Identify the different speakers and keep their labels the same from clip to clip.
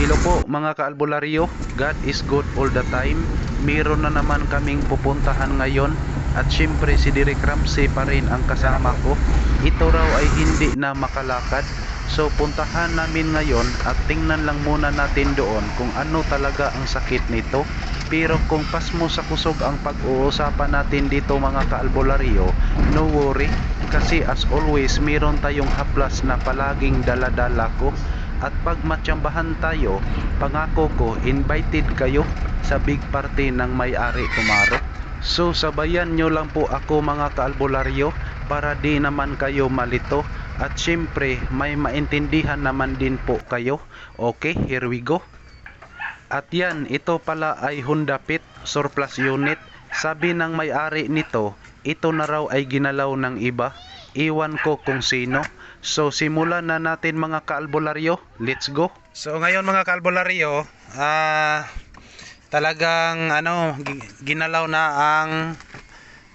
Speaker 1: Hello po mga kaalbularyo, God is good all the time. Meron na naman kaming pupuntahan ngayon at syempre si Direk Ramsey pa rin ang kasama ko. Ito raw ay hindi na makalakad. So puntahan namin ngayon at tingnan lang muna natin doon kung ano talaga ang sakit nito. Pero kung pasmo sa kusog ang pag-uusapan natin dito mga kaalbularyo, no worry kasi as always meron tayong haplas na palaging daladala ko at pag matsambahan tayo, pangako ko, invited kayo sa big party ng may-ari tomorrow. So sabayan nyo lang po ako mga kaalbularyo para di naman kayo malito at syempre may maintindihan naman din po kayo. Okay, here we go. At yan, ito pala ay Honda Fit surplus unit. Sabi ng may-ari nito, ito na raw ay ginalaw ng iba. Iwan ko kung sino. So simulan na natin mga kaalbularyo. Let's go. So ngayon mga kaalbularyo, ah talagang ano gi- ginalaw na ang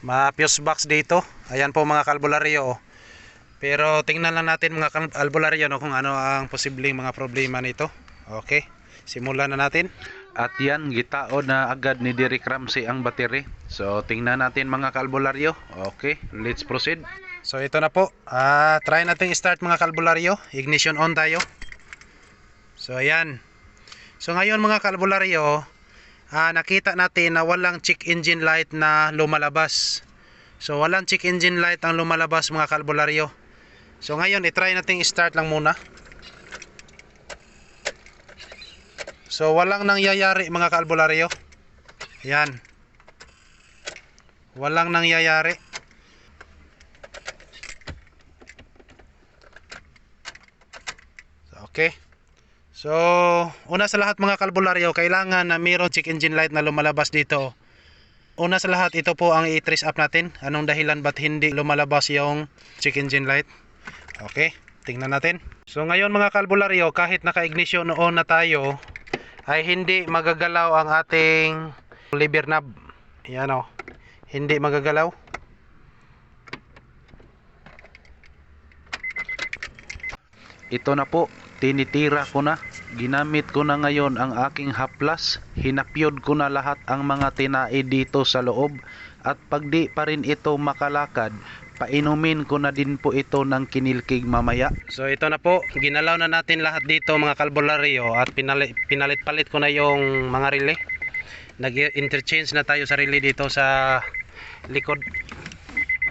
Speaker 1: mga fuse box dito. Ayan po mga kaalbularyo. Pero tingnan lang natin mga kal- albularyo no, kung ano ang posibleng mga problema nito. Okay, simulan na natin. At yan, gitao na agad ni Derek Ramsey ang battery. So tingnan natin mga kalbularyo. Okay, let's proceed. So ito na po. Ah, try natin i-start mga kalbularyo. Ignition on tayo. So ayan. So ngayon mga kalbularyo, ah, nakita natin na walang check engine light na lumalabas. So walang check engine light ang lumalabas mga kalbularyo. So ngayon i-try natin i-start lang muna. So walang nangyayari mga kalbularyo. Yan. Walang nangyayari. Okay. So, una sa lahat mga kalbularyo, kailangan na mayroon check engine light na lumalabas dito. Una sa lahat, ito po ang i-trace up natin. Anong dahilan ba't hindi lumalabas yung check engine light? Okay, tingnan natin. So ngayon mga kalbularyo, kahit naka-ignition on na tayo, ay hindi magagalaw ang ating lever knob. Yan o. Hindi magagalaw. Ito na po, tinitira ko na. Ginamit ko na ngayon ang aking haplas. Hinapyod ko na lahat ang mga tinae dito sa loob. At pag di pa rin ito makalakad, painumin ko na din po ito ng kinilkig mamaya. So ito na po, ginalaw na natin lahat dito mga kalbularyo at pinalit, pinalit-palit ko na yung mga relay. Nag-interchange na tayo sa relay dito sa likod.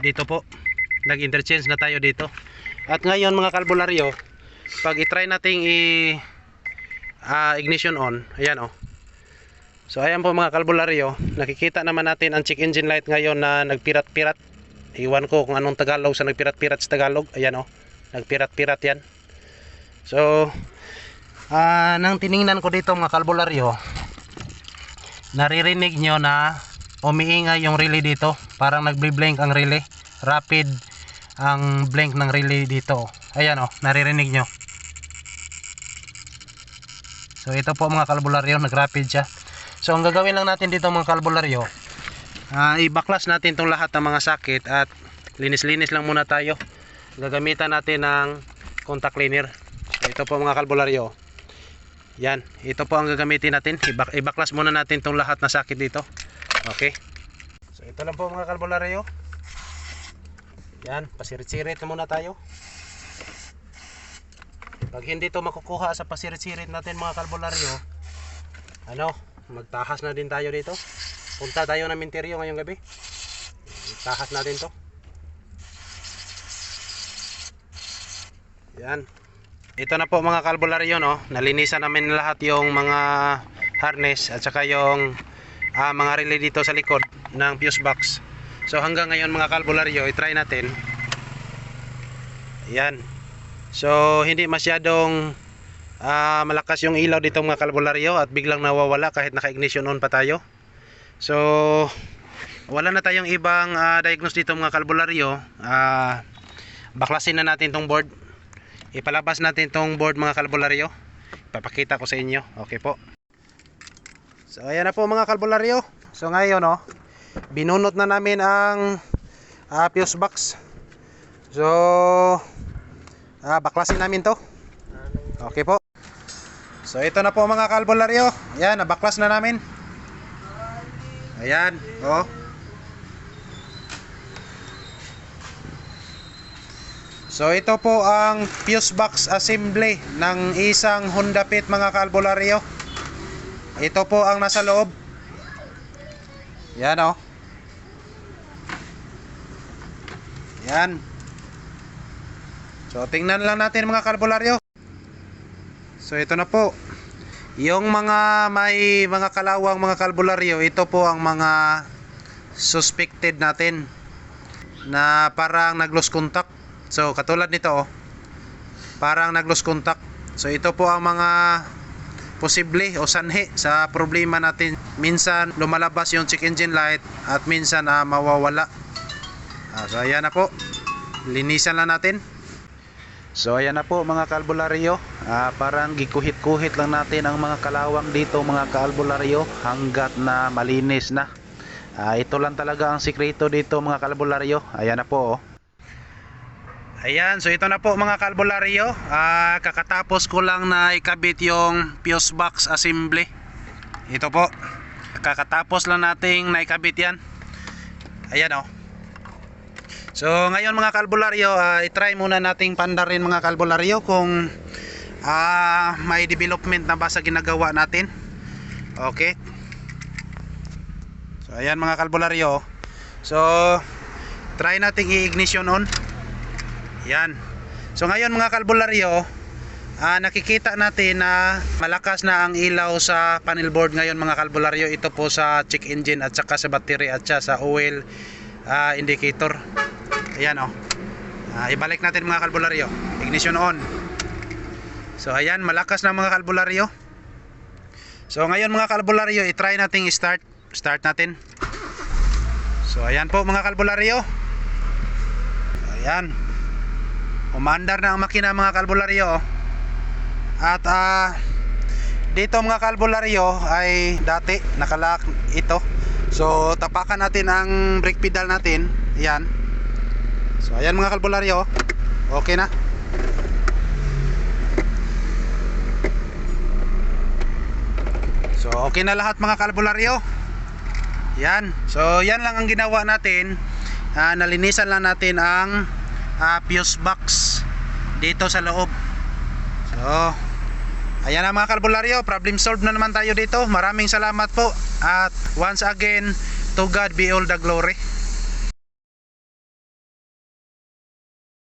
Speaker 1: Dito po, nag-interchange na tayo dito. At ngayon mga kalbularyo, pag i-try nating i ah, ignition on, ayan oh. So ayan po mga kalbularyo, nakikita naman natin ang check engine light ngayon na nagpirat-pirat. Iwan ko kung anong Tagalog sa nagpirat-pirat sa Tagalog. Ayan oh, nagpirat-pirat yan. So, ah nang tiningnan ko dito mga kalbularyo, naririnig nyo na umiingay yung relay dito. Parang nagbi-blink ang relay. Rapid ang blink ng relay dito. Ayan oh, naririnig nyo. So ito po mga kalbularyo, nag-rapid siya. So ang gagawin lang natin dito mga kalbularyo, ah ibaklas natin tong lahat ng mga sakit at linis-linis lang muna tayo. Gagamitan natin ng contact cleaner. So ito po mga kalbularyo. Yan, ito po ang gagamitin natin. Ibak ibaklas muna natin tong lahat na sakit dito. Okay. So ito lang po mga kalbularyo. Yan, pasirit-sirit na muna tayo. Pag hindi to makukuha sa pasirit-sirit natin mga kalbularyo, ano, magtahas na din tayo dito. Punta tayo ng minteryo ngayong gabi. Tahas natin to. Yan. Ito na po mga kalbularyo no. Nalinisan namin lahat yung mga harness at saka yung ah, mga relay dito sa likod ng fuse box. So hanggang ngayon mga kalbularyo, i-try natin. Yan. So hindi masyadong ah, malakas yung ilaw dito mga kalbularyo at biglang nawawala kahit naka-ignition on pa tayo. So wala na tayong ibang ah, diagnose dito mga kalbularyo. Ah, baklasin na natin tong board. Ipalabas natin tong board mga kalbularyo. Papakita ko sa inyo. Okay po. So ayan na po mga kalbularyo. So ngayon no, binunot na namin ang ah, fuse box. So ah, baklasin namin to. Okay po. So ito na po mga kalbularyo. Ayan, nabaklas na namin. Ayan, oh. So ito po ang fuse box assembly ng isang Honda Fit mga kalbularyo. Ito po ang nasa loob. Yan oh. Yan. So tingnan lang natin mga kalbularyo. So ito na po. Yung mga may mga kalawang mga kalbularyo, ito po ang mga suspected natin na parang nag-lose contact. So katulad nito oh. Parang nag-lose contact. So ito po ang mga posible o sanhi sa problema natin. Minsan lumalabas yung check engine light at minsan ah, mawawala. Ah, so ayan na po. Linisan lang natin. So ayan na po mga kalbularyo. Ah, parang gikuhit-kuhit lang natin ang mga kalawang dito mga kalbularyo hanggat na malinis na. Ah, ito lang talaga ang sikreto dito mga kalbularyo. Ayan na po oh. Ayan, so ito na po mga kalbularyo. Ah, kakatapos ko lang na ikabit yung fuse box assembly. Ito po. Kakatapos lang nating naikabit yan. Ayan oh. So ngayon mga kalbularyo, ah, i-try muna nating pandarin mga kalbularyo kung ah, may development na ba sa ginagawa natin. Okay. So ayan mga kalbularyo. So try nating i-ignition on. Yan. So ngayon mga kalbularyo, ah, nakikita natin na malakas na ang ilaw sa panel board ngayon mga kalbularyo. Ito po sa check engine at saka sa battery at saka sa oil ah, indicator. Ayan oh. Ah, ibalik natin mga kalbularyo. Ignition on. So ayan, malakas na mga kalbularyo. So ngayon mga kalbularyo, i-try nating start. Start natin. So ayan po mga kalbularyo. Ayan. Umandar na ang makina mga kalbularyo. At ah dito mga kalbularyo ay dati nakalak ito. So tapakan natin ang brake pedal natin. Ayan. So ayan mga kalbularyo. Okay na. So okay na lahat mga kalbularyo. Yan. So yan lang ang ginawa natin. Ah, nalinisan lang natin ang ah, fuse box dito sa loob. So ayan na mga kalbularyo, problem solved na naman tayo dito. Maraming salamat po at once again to God be all the glory.